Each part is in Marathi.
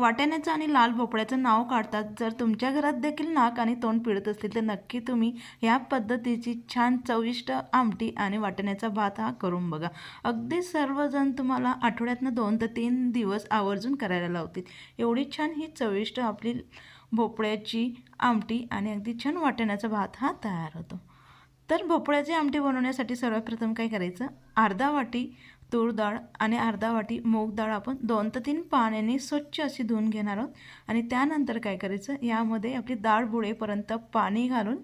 वाट्याण्याचं आणि लाल भोपळ्याचं नाव काढतात. जर तुमच्या घरात देखील नाक आणि तोंड पिळत असतील तर नक्की तुम्ही ह्या पद्धतीची छान चविष्ट आमटी आणि वाटण्याचा भात हा करून बघा. अगदी सर्वजण तुम्हाला आठवड्यातनं दोन ते तीन दिवस आवर्जून करायला लावतील. एवढी छान ही चविष्ट आपली भोपळ्याची आमटी आणि अगदी छान वाटण्याचा भात हा तयार होतो. तर भोपळ्याची आमटी बनवण्यासाठी सर्वप्रथम काय करायचं? अर्धा वाटी तूर डाळ आणि अर्धा वाटी मूग डाळ आपण दोन ते तीन पाण्याने स्वच्छ अशी धुवून घेणार आहोत. आणि त्यानंतर काय करायचं? यामध्ये आपली डाळ बुडेपर्यंत पाणी घालून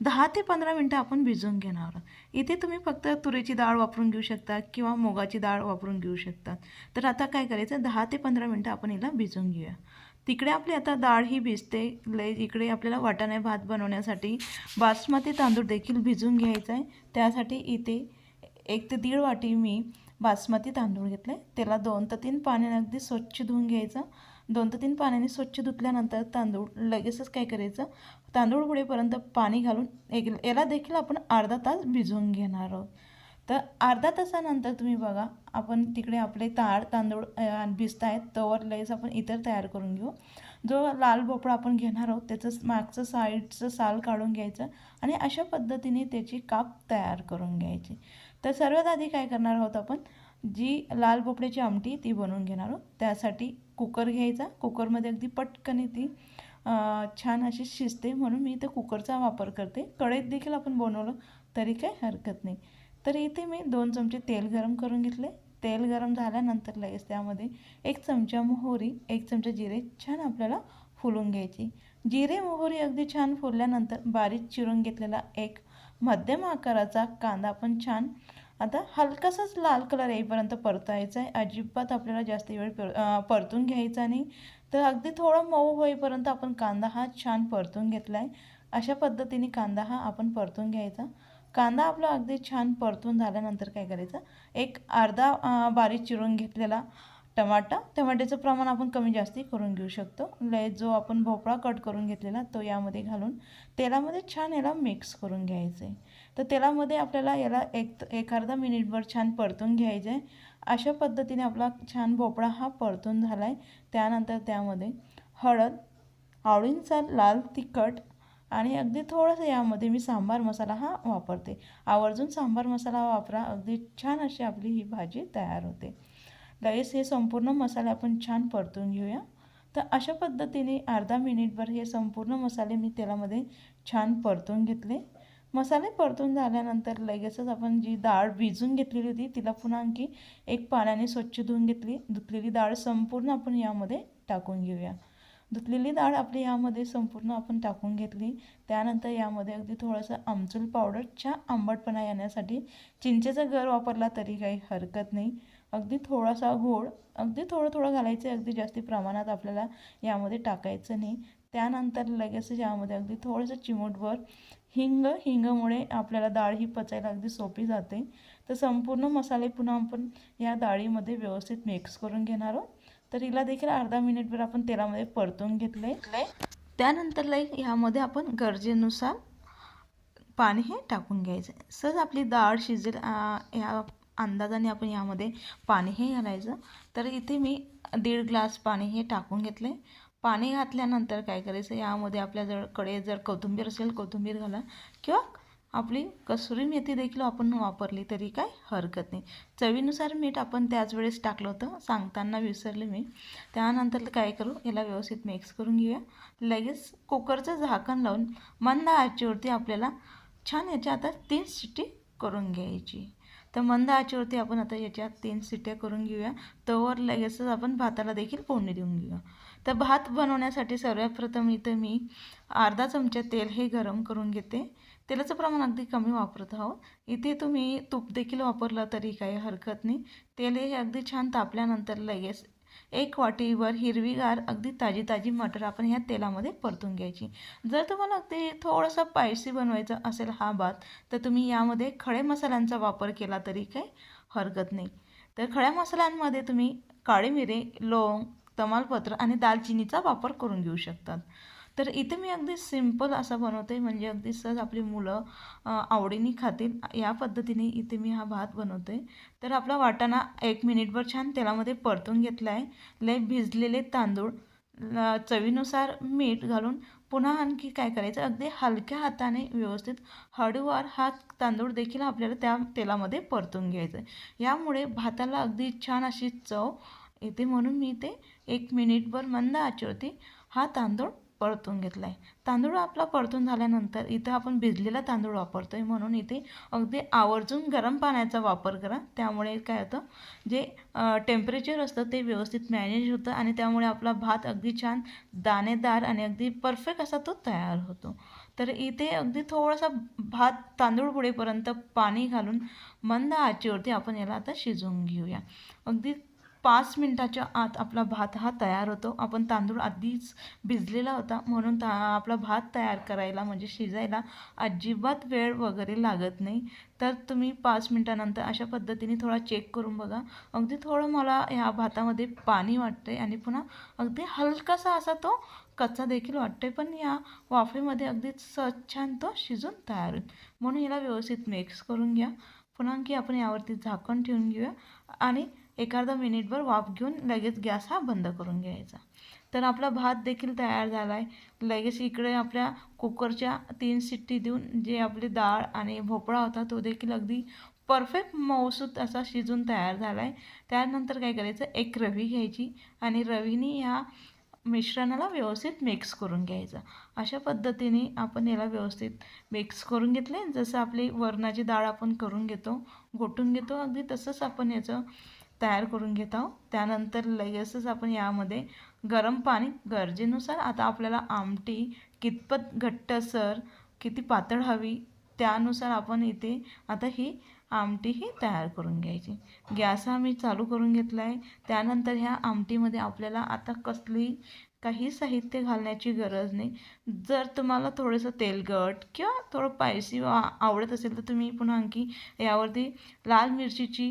दहा ते पंधरा मिनटं आपण भिजवून घेणार आहोत. इथे तुम्ही फक्त तुरीची डाळ वापरून घेऊ शकता किंवा मुगाची डाळ वापरून घेऊ शकता. तर आता काय करायचं? दहा ते पंधरा मिनटं आपण हिला भिजवून घेऊया. तिकडे आपली आता डाळ ही भिजते. लय इकडे आपल्याला वाटाणे भात बनवण्यासाठी बासमती तांदूळ देखील भिजवून घ्यायचा आहे. त्यासाठी इथे एक ते दीड वाटी मी बासमती तांदूळ घेतले. त्याला दोन ते तीन पाण्याने अगदी स्वच्छ धुवून घ्यायचं. दोन ते तीन पाण्याने स्वच्छ धुतल्यानंतर तांदूळ लगेचच काय करायचं? तांदूळ बुडेपर्यंत पाणी घालून एक याला देखील आपण अर्धा तास भिजवून घेणार आहोत. तर अर्धा तासानंतर तुम्ही बघा आपण तिकडे आपले ताळ तांदूळ भिजत आहेत तवर लगेच आपण इतर तयार करून घेऊ. जो लाल भोपळा आपण घेणार आहोत त्याचं मागचं साईडचं साल काढून घ्यायचं आणि अशा पद्धतीने त्याची काप तयार करून घ्यायची. तर सर्वात आधी काय करणार आहोत आपण? जी लाल भोपळ्याची आमटी ती बनवून घेणार आहोत. त्यासाठी कुकर घ्यायचा. कुकरमध्ये अगदी पटकन ती छान अशी शिजते म्हणून मी इथं कुकरचा वापर करते. कढईत देखील आपण बनवलं तरी काही हरकत नाही. तर इथे मी दोन चमचे तेल गरम करून घेतले. तेल गरम झाल्यानंतर लगेच त्यामध्ये एक चमचा मोहरी एक चमचा जिरे छान आपल्याला फुलून घ्यायची. जिरे मोहरी अगदी छान फुलल्यानंतर बारीक चिरून घेतलेला एक मध्यम आकाराचा कांदा पण छान आता हलकासाच लाल कलर येईपर्यंत परतायचा आहे. अजिबात आपल्याला जास्त वेळ पर परतून घ्यायचा नाही. तर अगदी थोडं मऊ होईपर्यंत आपण कांदा हा छान परतून घेतला आहे अशा पद्धतीने कांदा हा आपण परतून घ्यायचा. कांदा आपला अगदी छान परतून झाल्यानंतर काय करायचं? एक अर्धा बारीक चिरून घेतलेला टमाटा टमाट्याचं प्रमाण आपण कमी जास्ती करून घेऊ शकतो. लय जो आपण भोपळा कट करून घेतलेला तो यामध्ये घालून तेलामध्ये छान याला मिक्स करून घ्यायचं. आहे तर तेलामध्ये आपल्याला याला एक एक अर्धा मिनिटभर छान परतून घ्यायचं आहे अशा पद्धतीने आपला छान भोपळा हा परतून झाला आहे त्यानंतर त्यामध्ये हळद आवळींचा लाल तिखट आणि अगदी थोडंसं यामध्ये मी सांबार मसाला हा वापरते. आवर्जून सांबार मसाला वापरा अगदी छान अशी आपली ही भाजी तयार होते. लगेच हे संपूर्ण मसाले आपण छान परतून घेऊया. तर अशा पद्धतीने अर्धा मिनिटभर हे संपूर्ण मसाले मी तेलामध्ये छान परतून घेतले. मसाले परतून झाल्यानंतर लगेचच आपण जी डाळ भिजून घेतलेली होती तिला पुन्हा आणखी एक पाण्याने स्वच्छ धुवून घेतली. धुतलेली डाळ संपूर्ण आपण यामध्ये टाकून घेऊया. धुतलेली डाळ आपली यामध्ये संपूर्ण आपण टाकून घेतली. त्यानंतर यामध्ये अगदी थोडंसं आमचूल पावडरच्या आंबटपणा येण्यासाठी. चिंचेचा गर वापरला तरी काही हरकत नाही. अगदी थोडासा गोड अगदी थोडं थोडं घालायचं आहे अगदी जास्ती प्रमाणात आपल्याला यामध्ये टाकायचं नाही. त्यानंतर लगेच यामध्ये अगदी थोडंसं चिमूटभर हिंग हिंगमुळे आपल्याला डाळ ही पचायला अगदी सोपी जाते. तर संपूर्ण मसाले पुन्हा आपण या डाळीमध्ये व्यवस्थित मिक्स करून घेणार आहोत. तर हिला देखील अर्धा मिनिटभर आपण तेलामध्ये परतून घेतले. त्यानंतर लाईक ह्यामध्ये आपण गरजेनुसार पाणी हे टाकून घ्यायचं सहज आपली डाळ शिजेल ह्या अंदाजाने आपण यामध्ये पाणी हे घालायचं. तर इथे मी दीड ग्लास पाणी हे टाकून घेतले. पाणी घातल्यानंतर काय करायचं? यामध्ये आपल्या जर कडे जर कोथिंबीर असेल कोथिंबीर घाला. किंवा आपली कसुरी मेथी देखील आपण वापरली तरी काय हरकत नाही. चवीनुसार मीठ आपण त्याच वेळेस टाकलं होतं. सांगताना विसरले मी. त्यानंतर काय करू? याला व्यवस्थित मिक्स करून घेऊया. लगेच कुकरचं झाकण लावून मंद आचीवरती आपल्याला छान याच्या आता तीन शिट्टी करून घ्यायची. तर मंद आचेवरती आपण आता याच्या तीन सिट्ट्या करून घेऊया. तोवर लगेचच आपण भाताला देखील फोडणी देऊन घेऊया. तर भात बनवण्यासाठी सर्वप्रथम इथं मी अर्धा चमचा तेल हे गरम करून घेते. तेलाचं प्रमाण अगदी कमी वापरत आहोत. इथे तुम्ही तूप देखील वापरलं तरी काही हरकत नाही. तेल हे अगदी छान तापल्यानंतर लगेच एक वाटीवर हिरवीगार अगदी ताजी ताजी मटर आपण ह्या तेलामध्ये परतून घ्यायची. जर तुम्हाला अगदी थोडंसं स्पायसी बनवायचं असेल हा भात तर तुम्ही यामध्ये खडे मसाल्यांचा वापर केला तरी काही हरकत नाही. तर खड्या मसाल्यांमध्ये तुम्ही काळी मिरे लवंग तमालपत्र आणि दालचिनीचा वापर करून घेऊ शकतात. तर इथे मी अगदी सिंपल असा बनवते म्हणजे अगदी सहज आपली मुलं आवडीने खातील. या पद्धतीने इथे मी हा भात बनवते. तर आपला वाटाणा एक मिनिटभर छान तेलामध्ये परतून घेतला आहे लय भिजलेले तांदूळ चवीनुसार मीठ घालून पुन्हा आणखी काय करायचं? अगदी हलक्या हाताने व्यवस्थित हळूवार हा तांदूळ देखील आपल्याला त्या तेलामध्ये परतून घ्यायचं आहे यामुळे भाताला अगदी छान अशी चव येते म्हणून मी ते एक मिनिटभर मंद आचेवरती हा तांदूळ परतून घेतला आहे तांदूळ आपला परतून झाल्यानंतर इथं आपण भिजलेला तांदूळ वापरतो आहे म्हणून इथे अगदी आवर्जून गरम पाण्याचा वापर करा. त्यामुळे काय होतं जे टेम्परेचर असतं ते व्यवस्थित मॅनेज होतं आणि त्यामुळे आपला भात अगदी छान दाणेदार आणि अगदी परफेक्ट असा तो तयार होतो. तर इथे अगदी थोडासा भात तांदूळ बुडेपर्यंत पाणी घालून मंद आचेवरती आपण याला आता शिजवून घेऊया. अगदी पाच मिनटाच्या आत आपला भात हा तयार होतो. आपण तांदूळ आधीच भिजलेला होता. म्हणून ता आपला भात तयार करायला म्हणजे शिजायला अजिबात वेळ वगैरे लागत नाही. तर तुम्ही पाच मिनटानंतर अशा पद्धतीने थोडा चेक करून बघा. अगदी थोडं मला ह्या भातामध्ये पाणी वाटतंय आणि पुन्हा अगदी हलकासा असा तो कच्चा देखील वाटते पण या वाफेमध्ये अगदी स छान तो शिजून तयार होईल. म्हणून याला व्यवस्थित मिक्स करून घ्या. पुन्हा आणखी आपण यावरती झाकण ठेवून घेऊया. आणि एक अर्धा मिनिटभर वाफ घेऊन लगेच गॅस हा बंद करून घ्यायचा. तर आपला भात देखील तयार झाला आहे लगेच इकडे आपल्या कुकरच्या तीन शिट्टी देऊन जे आपली डाळ आणि भोपळा होता तो देखील अगदी परफेक्ट मऊसूत असा शिजून तयार झाला आहे त्यानंतर काय करायचं? एक रवी घ्यायची आणि रवीने ह्या मिश्रणाला व्यवस्थित मिक्स करून घ्यायचं. अशा पद्धतीने आपण याला व्यवस्थित मिक्स करून घेतले जसं आपली वरणाची डाळ आपण करून घेतो घोटून घेतो अगदी तसंच आपण याचं तयार करून घेत आहोत. त्यानंतर लगेचच आपण यामध्ये गरम पाणी गरजेनुसार आता आपल्याला आमटी कितपत घट्टसर किती पातळ हवी त्यानुसार आपण इथे आता ही आमटी ही तयार करून घ्यायची. गॅस हा मी चालू करून घेतला आहे त्यानंतर ह्या आमटीमध्ये आपल्याला आता कसली काही साहित्य घालण्याची गरज नाही. जर तुम्हाला थोडंसं तेलकट किंवा थोडं पायसी आवडत असेल तर तुम्ही पुन्हा आणखी यावरती लाल मिरचीची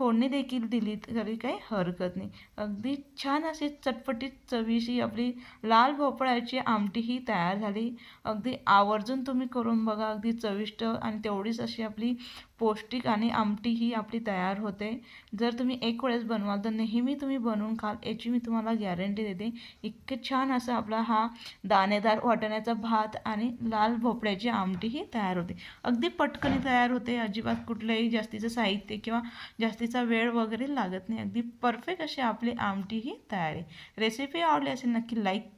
फोडणी देखील दिली तरी काही हरकत नाही. अगदी छान अशी चटपटीत चवीशी आपली लाल भोपळ्याची आमटी ही तयार झाली. अगदी आवर्जून तुम्ही करून बघा अगदी चविष्ट आणि तेवढीच अशी आपली पौष्टिक आणि आमटी ही आपली तयार होते. जर तुम्ही एक वेळेस बनवाल तर नेहमी तुम्ही बनवून खाल याची मी तुम्हाला गॅरंटी देते. इतके छान असा आपला हा दाणेदार वाटण्याचा भात आणि लाल भोपळ्याची आमटी ही तयार होते. अगदी पटकनी तयार होते अजिबात कुठलंही जास्तीचं साहित्य किंवा जास्तीचं वेळ वगैरे लागत नाही. अगदी परफेक्ट अशी आपली आमटी ही तयार आहे. रेसिपी आवडली असेल नक्की लाईक